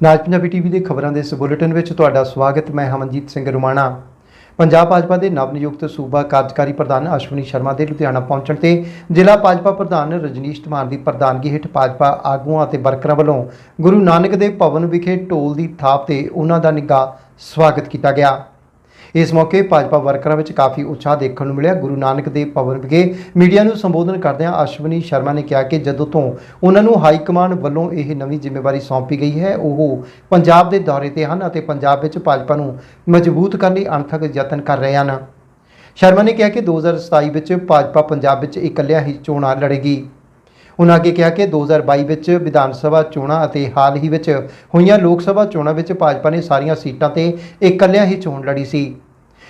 ਨਾਜ Punjabi TV ਦੇ ਖਬਰਾਂ ਦੇ ਇਸ ਬੁਲੇਟਿਨ ਵਿੱਚ ਤੁਹਾਡਾ ਸਵਾਗਤ, ਮੈਂ ਹਮਨਜੀਤ ਸਿੰਘ ਰੁਮਾਣਾ। ਪੰਜਾਬ ਭਾਜਪਾ ਦੇ ਨਵ ਨਿਯੁਕਤ ਸੂਬਾ ਕਾਰਜਕਾਰੀ ਪ੍ਰਧਾਨ ਅਸ਼ਵਨੀ ਸ਼ਰਮਾ ਦੇ ਲੁਧਿਆਣਾ ਪਹੁੰਚਣ ਤੇ ਜ਼ਿਲ੍ਹਾ ਭਾਜਪਾ ਪ੍ਰਧਾਨ ਰਜਨੀਸ਼ ਧਮਾਨ ਦੀ ਪ੍ਰਧਾਨਗੀ ਹੇਠ ਭਾਜਪਾ ਆਗੂਆਂ ਅਤੇ ਵਰਕਰਾਂ ਵੱਲੋਂ ਗੁਰੂ ਨਾਨਕ ਦੇ ਭਵਨ ਵਿਖੇ ਢੋਲ ਦੀ ਥਾਪ ਤੇ ਉਹਨਾਂ ਦਾ ਨਿੱਘਾ ਸਵਾਗਤ ਕੀਤਾ ਗਿਆ। ਇਸ ਮੌਕੇ ਭਾਜਪਾ ਵਰਕਰਾਂ ਵਿੱਚ ਕਾਫੀ ਉਤਸ਼ਾਹ ਦੇਖਣ ਨੂੰ ਮਿਲਿਆ। ਗੁਰੂ ਨਾਨਕ ਦੇਵ ਭਵਨ ਵਿਖੇ ਮੀਡੀਆ ਨੂੰ ਸੰਬੋਧਨ ਕਰਦਿਆਂ ਅਸ਼ਵਨੀ ਸ਼ਰਮਾ ਨੇ ਕਿਹਾ ਕਿ ਜਦੋਂ ਤੋਂ ਉਹਨਾਂ ਨੂੰ ਹਾਈ ਕਮਾਂਡ ਵੱਲੋਂ ਇਹ ਨਵੀਂ ਜ਼ਿੰਮੇਵਾਰੀ ਸੌਂਪੀ ਗਈ ਹੈ, ਉਹ ਪੰਜਾਬ ਦੇ ਦੌਰੇ ਤੇ ਹਨ ਅਤੇ ਪੰਜਾਬ ਵਿੱਚ ਭਾਜਪਾ ਨੂੰ ਮਜ਼ਬੂਤ ਕਰਨ ਲਈ ਅਣਥਕ ਯਤਨ ਕਰ ਰਹੇ ਹਨ। ਸ਼ਰਮਾ ਨੇ ਕਿਹਾ ਕਿ 2027 ਵਿੱਚ ਭਾਜਪਾ ਪੰਜਾਬ ਵਿੱਚ ਇਕੱਲਿਆਂ ਹੀ ਚੋਣਾਂ ਲੜੇਗੀ। ਉਨ੍ਹਾਂ ਅੱਗੇ ਕਿਹਾ ਕਿ 2022 ਵਿੱਚ ਵਿਧਾਨ ਸਭਾ ਚੋਣਾਂ ਅਤੇ ਹਾਲ ਹੀ ਵਿੱਚ ਹੋਈਆਂ ਲੋਕ ਸਭਾ ਚੋਣਾਂ ਵਿੱਚ ਭਾਜਪਾ ਨੇ ਸਾਰੀਆਂ ਸੀਟਾਂ ਤੇ ਇਕੱਲਿਆਂ ਹੀ ਚੋਣ ਲੜੀ ਸੀ।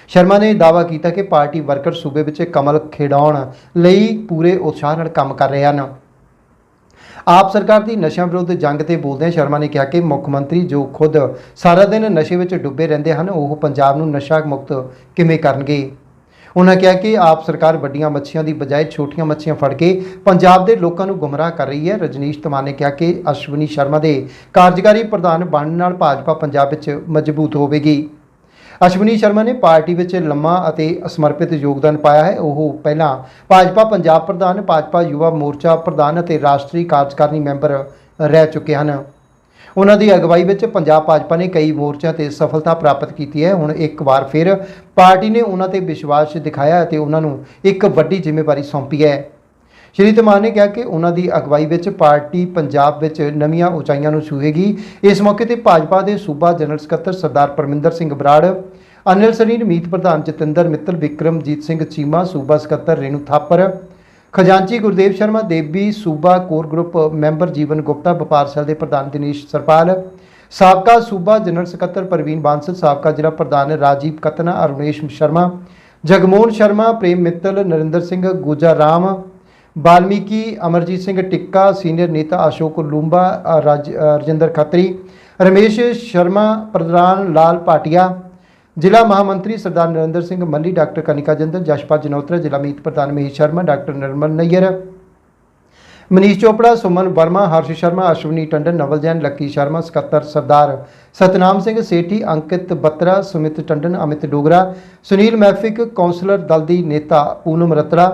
ਸ਼ਰਮਾ ਨੇ ਦਾਅਵਾ ਕੀਤਾ ਕਿ ਪਾਰਟੀ ਵਰਕਰ ਸੂਬੇ ਵਿੱਚ ਕਮਲ ਖਿਡਾਉਣ ਲਈ ਪੂਰੇ ਉਤਸ਼ਾਹ ਨਾਲ ਕੰਮ ਕਰ ਰਹੇ ਹਨ। ਆਪ ਸਰਕਾਰ ਦੀ ਨਸ਼ਿਆਂ ਵਿਰੁੱਧ ਜੰਗ ਤੇ ਬੋਲਦਿਆਂ ਸ਼ਰਮਾ ਨੇ ਕਿਹਾ ਕਿ ਮੁੱਖ ਮੰਤਰੀ ਜੋ ਖੁਦ ਸਾਰਾ ਦਿਨ ਨਸ਼ੇ ਵਿੱਚ ਡੁੱਬੇ ਰਹਿੰਦੇ ਹਨ, ਉਹ ਪੰਜਾਬ ਨੂੰ ਨਸ਼ਾ ਮੁਕਤ ਕਿਵੇਂ ਕਰਨਗੇ? ਉਹਨਾਂ ਕਿਹਾ ਕਿ ਆਪ ਸਰਕਾਰ ਵੱਡੀਆਂ ਮੱਛੀਆਂ ਦੀ ਬਜਾਏ ਛੋਟੀਆਂ ਮੱਛੀਆਂ ਫੜ ਕੇ ਪੰਜਾਬ ਦੇ ਲੋਕਾਂ ਨੂੰ ਗੁੰਮਰਾਹ ਕਰ ਰਹੀ ਹੈ। ਰਜਨੀਸ਼ ਧਮਾਨ ਨੇ ਕਿਹਾ ਕਿ ਅਸ਼ਵਨੀ ਸ਼ਰਮਾ ਦੇ ਕਾਰਜਕਾਰੀ ਪ੍ਰਧਾਨ ਬਣਨ ਨਾਲ ਭਾਜਪਾ ਪੰਜਾਬ ਵਿੱਚ ਮਜ਼ਬੂਤ ਹੋਵੇਗੀ। ਅਸ਼ਵਨੀ ਸ਼ਰਮਾ ਨੇ ਪਾਰਟੀ ਵਿੱਚ ਲੰਮਾ ਅਤੇ ਸਮਰਪਿਤ ਯੋਗਦਾਨ ਪਾਇਆ ਹੈ। ਉਹ ਪਹਿਲਾਂ ਭਾਜਪਾ ਪੰਜਾਬ ਪ੍ਰਧਾਨ, ਭਾਜਪਾ ਯੁਵਾ ਮੋਰਚਾ ਪ੍ਰਧਾਨ ਅਤੇ ਰਾਸ਼ਟਰੀ ਕਾਰਜਕਾਰਨੀ ਮੈਂਬਰ ਰਹਿ ਚੁੱਕੇ ਹਨ। ਉਹਨਾਂ ਦੀ ਅਗਵਾਈ ਵਿੱਚ ਪੰਜਾਬ ਭਾਜਪਾ ਨੇ ਕਈ ਮੋਰਚਿਆਂ ਤੇ ਸਫਲਤਾ ਪ੍ਰਾਪਤ ਕੀਤੀ ਹੈ। ਹੁਣ ਇੱਕ ਵਾਰ ਫਿਰ ਪਾਰਟੀ ਨੇ ਉਹਨਾਂ ਤੇ ਵਿਸ਼ਵਾਸ ਦਿਖਾਇਆ ਅਤੇ ਉਹਨਾਂ ਨੂੰ ਇੱਕ ਵੱਡੀ ਜ਼ਿੰਮੇਵਾਰੀ ਸੌਂਪੀ ਹੈ। ਸ਼੍ਰੀ ਧਮਾਨ ਨੇ ਕਿਹਾ ਕਿ ਉਹਨਾਂ ਦੀ ਅਗਵਾਈ ਵਿੱਚ ਪਾਰਟੀ ਪੰਜਾਬ ਵਿੱਚ ਨਵੀਆਂ ਉਚਾਈਆਂ ਨੂੰ ਛੂਹੇਗੀ। ਇਸ ਮੌਕੇ ਤੇ ਭਾਜਪਾ ਦੇ ਸੂਬਾ ਜਨਰਲ ਸਕੱਤਰ ਸਰਦਾਰ ਪਰਮਿੰਦਰ ਸਿੰਘ ਬਰਾੜ, ਅਨਿਲ ਸਰੀਨ ਮੀਤ ਪ੍ਰਧਾਨ ਜਤਿੰਦਰ ਮਿੱਤਲ, ਵਿਕਰਮਜੀਤ ਸਿੰਘ ਚੀਮਾ, ਸੂਬਾ ਸਕੱਤਰ ਰੇਨੂ ਥਾਪਰ, ਖਜ਼ਾਨਚੀ ਗੁਰਦੇਵ ਸ਼ਰਮਾ ਦੇਬੀ ਸੂਬਾ core group member Jeevan Gupta, ਵਪਾਰ ਸੈਲ ਦੇ ਪ੍ਰਧਾਨ ਦਿਨੇਸ਼ ਸਰਪਾਲ, ਸਾਬਕਾ ਸੂਬਾ ਜਨਰਲ ਸਕੱਤਰ ਪ੍ਰਵੀਨ ਬਾਂਸਲ, ਸਾਬਕਾ ਜ਼ਿਲ੍ਹਾ ਪ੍ਰਧਾਨ ਰਾਜੀਵ ਕਤਨਾ, ਅਰੁਣੇਸ਼ ਸ਼ਰਮਾ, ਜਗਮੋਹਨ ਸ਼ਰਮਾ, ਪ੍ਰੇਮ ਮਿੱਤਲ, ਨਰਿੰਦਰ ਸਿੰਘ ਗੋਜਾ ਰਾਮ ਬਾਲਮੀਕੀ ਅਮਰਜੀਤ ਸਿੰਘ ਟਿੱਕਾ, ਸੀਨੀਅਰ ਨੇਤਾ ਅਸ਼ੋਕ ਲੂੰਬਾ ਰਾਜ ਰਜਿੰਦਰ ਖੱਤਰੀ, ਰਮੇਸ਼ ਸ਼ਰਮਾ, ਪ੍ਰਧਾਨ ਲਾਲ ਪਾਟਿਆ, ਜ਼ਿਲ੍ਹਾ ਮਹਾਮੰਤਰੀ ਸਰਦਾਰ ਨਰਿੰਦਰ ਸਿੰਘ ਮੱਲੀ, ਡਾਕਟਰ ਕਨਿਕਾ ਜੰਦਲ ਜਸ਼ਪਾਲ ਜਨੋਤਰਾ, ਜ਼ਿਲ੍ਹਾ ਮੀਤ ਪ੍ਰਧਾਨ ਮਹੇਸ਼ ਸ਼ਰਮਾ, ਡਾਕਟਰ ਨਿਰਮਲ ਨਈਅਰ, ਮਨੀਸ਼ ਚੋਪੜਾ, ਸੁਮਨ ਵਰਮਾ, ਹਰਸ਼ ਸ਼ਰਮਾ, ਅਸ਼ਵਨੀ ਟੰਡਨ, ਨਵਲ ਜੈਨ, ਲੱਕੀ ਸ਼ਰਮਾ, ਸਕੱਤਰ ਸਰਦਾਰ, ਸਤਨਾਮ ਸਿੰਘ ਸੇਠੀ, ਅੰਕਿਤ ਬੱਤਰਾ, ਸੁਮਿਤ ਟੰਡਨ, ਅਮਿਤ ਡੋਗਰਾ, ਸੁਨੀਲ ਮੈਫਿਕ, ਕੌਂਸਲਰ ਦਲ ਦੀ ਨੇਤਾ ਪੂਨਮ ਰਤੜਾ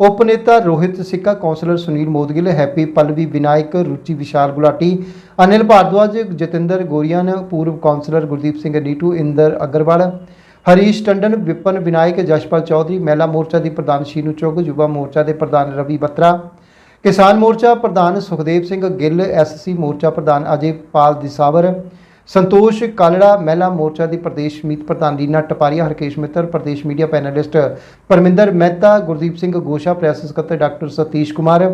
ਉਪ ਨੇਤਾ ਰੋਹਿਤ ਸਿੱਕਾ, ਕੌਂਸਲਰ ਸੁਨੀਲ ਮੋਦਗਿਲ, ਹੈਪੀ ਪਲਵੀ, ਵਿਨਾਇਕ, ਰੁਚੀ ਵਿਸ਼ਾਲ ਗੁਲਾਟੀ, ਅਨਿਲ ਭਾਰਦਵਾਜ, ਜਤਿੰਦਰ ਗੋਰੀਆਨ ਪੂਰਵ ਕੌਂਸਲਰ ਗੁਰਦੀਪ ਸਿੰਘ ਨੀਟੂ, ਇੰਦਰ ਅਗਰਵਾਲ, ਹਰੀਸ਼ ਟੰਡਨ, ਵਿਪਨ ਵਿਨਾਇਕ, ਜਸ਼ਪਾਲ ਚੌਧਰੀ, ਮਹਿਲਾ ਮੋਰਚਾ ਦੀ ਪ੍ਰਧਾਨ ਸ਼ੀਨੂ ਚੁੱਗ, ਯੁਵਾ ਮੋਰਚਾ ਦੇ ਪ੍ਰਧਾਨ ਰਵੀ ਬੱਤਰਾ, ਕਿਸਾਨ ਮੋਰਚਾ ਪ੍ਰਧਾਨ ਸੁਖਦੇਵ ਸਿੰਘ ਗਿੱਲ, ਐਸਸੀ ਮੋਰਚਾ ਪ੍ਰਧਾਨ ਅਜੇ ਪਾਲ ਦਿਸਾਵਰ ਸੰਤੋਸ਼ ਕਾਲੜਾ ਮਹਿਲਾ ਮੋਰਚਾ ਦੀ ਪ੍ਰਦੇਸ਼ ਮੀਤ ਪ੍ਰਧਾਨ Reena Tapariya Harkesh Mittar, Pradesh media panelist Parminder Mehta, Gurdeep Singh Gosha, press ਸਕੱਤਰ doctor Satish Kumar,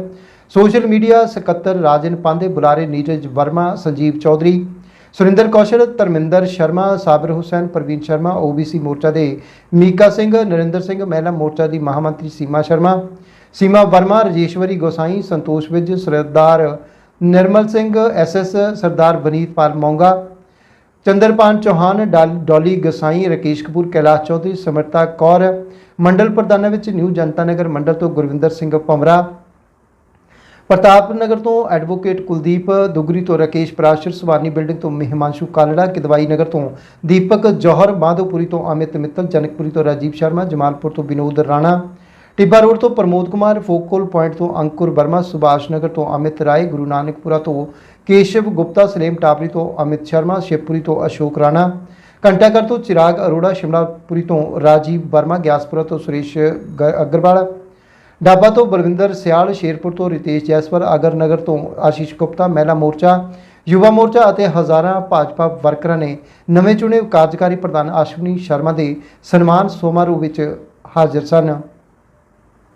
social media ਸਕੱਤਰ ਰਾਜਨ ਪਾਂਦੇ ਬੁਲਾਰੇ ਨੀਰਜ ਵਰਮਾ, ਸੰਜੀਵ ਚੌਧਰੀ, ਸੁਰਿੰਦਰ ਕੌਸ਼ਲ, ਧਰਮਿੰਦਰ ਸ਼ਰਮਾ, ਸਾਬਰ ਹੁਸੈਨ, ਪ੍ਰਵੀਨ ਸ਼ਰਮਾ, ਓਬੀਸੀ ਮੋਰਚਾ ਦੇ ਮੀਕਾ ਸਿੰਘ, ਨਰਿੰਦਰ ਸਿੰਘ ਮਹਿਲਾ ਮੋਰਚਾ ਦੀ ਮਹਾਮੰਤਰੀ ਸੀਮਾ ਸ਼ਰਮਾ, ਸੀਮਾ ਵਰਮਾ, ਰਜੇਸ਼ਵਰੀ ਗੋਸਾਈ, ਸੰਤੋਸ਼ ਵਿਜ, ਸਰਦਾਰ ਨਿਰਮਲ ਸਿੰਘ ਐਸਐਸ ਸਰਦਾਰ ਵਨੀਤ ਪਾਲ ਮੌਂਗਾ ਚੰਦਰਪਾਨ ਚੌਹਾਨ, ਡਾਲ- ਡੋਲੀ ਗਸਾਈ, ਰਕੇਸ਼ ਕਪੂਰ, ਕੈਲਾਸ਼ ਚੌਧਰੀ, ਸਮਰਤਾ ਕੌਰ, ਮੰਡਲ ਪ੍ਰਧਾਨਾਂ ਵਿੱਚ ਨਿਊ ਜਨਤਾ ਨਗਰ ਮੰਡਲ ਤੋਂ ਗੁਰਵਿੰਦਰ ਸਿੰਘ ਭਮਰਾ ਪ੍ਰਤਾਪ ਨਗਰ ਤੋਂ ਐਡਵੋਕੇਟ ਕੁਲਦੀਪ, ਦੁਗਰੀ ਤੋਂ ਰਕੇਸ਼ ਪ੍ਰਾਸ਼ਰ, ਸਵਾਰਨੀ ਬਿਲਡਿੰਗ ਤੋਂ ਮਹਿਮਾਂਸ਼ੂ ਕਾਲੜਾ, ਕਿਦਵਾਈ ਨਗਰ ਤੋਂ ਦੀਪਕ ਜੋਹਰ, ਮਾਧੋਪੁਰੀ ਤੋਂ ਅਮਿਤ ਮਿੱਤਲ, ਜਨਕਪੁਰੀ ਤੋਂ ਰਾਜੀਵ ਸ਼ਰਮਾ, ਜਮਾਲਪੁਰ ਤੋਂ ਵਿਨੋਦ ਰਾਣਾ, ਟਿੱਬਾ ਰੋਡ ਤੋਂ ਪ੍ਰਮੋਦ ਕੁਮਾਰ, ਫੋਕਲ ਪੁਆਇੰਟ ਤੋਂ ਅੰਕੁਰ ਵਰਮਾ, ਸੁਭਾਸ਼ ਨਗਰ ਤੋਂ ਅਮਿਤ ਰਾਏ, ਗੁਰੂ ਨਾਨਕਪੁਰਾ ਤੋਂ ਕੇਸ਼ਵ ਗੁਪਤਾ, ਸਲੇਮ ਟਾਪਰੀ ਤੋਂ ਅਮਿਤ ਸ਼ਰਮਾ ਸ਼ਿਵਪੁਰੀ ਤੋਂ ਅਸ਼ੋਕ ਰਾਣਾ, ਘੰਟਾਘਰ ਤੋਂ ਚਿਰਾਗ ਅਰੋੜਾ, ਸ਼ਿਮਲਾਪੁਰੀ ਤੋਂ ਰਾਜੀਵ ਵਰਮਾ, ਗਿਆਸਪੁਰਾ ਤੋਂ ਸੁਰੇਸ਼ ਗ- ਅਗਰਵਾਲ ਡਾਬਾ ਤੋਂ ਬਲਵਿੰਦਰ ਸਿਆਲ, ਸ਼ੇਰਪੁਰ ਤੋਂ ਰਿਤੇਸ਼ ਜੈਸਵਾਲ ਅਗਰ ਨਗਰ ਤੋਂ ਆਸ਼ੀਸ਼ ਗੁਪਤਾ, ਮਹਿਲਾ ਮੋਰਚਾ, ਯੁਵਾ ਮੋਰਚਾ ਅਤੇ ਹਜ਼ਾਰਾਂ ਭਾਜਪਾ ਵਰਕਰਾਂ ਨੇ ਨਵੇਂ ਚੁਣੇ ਕਾਰਜਕਾਰੀ ਪ੍ਰਧਾਨ ਅਸ਼ਵਨੀ ਸ਼ਰਮਾ ਦੇ ਸਨਮਾਨ ਸਮਾਰੋਹ ਵਿੱਚ ਹਾਜ਼ਰ ਸਨ।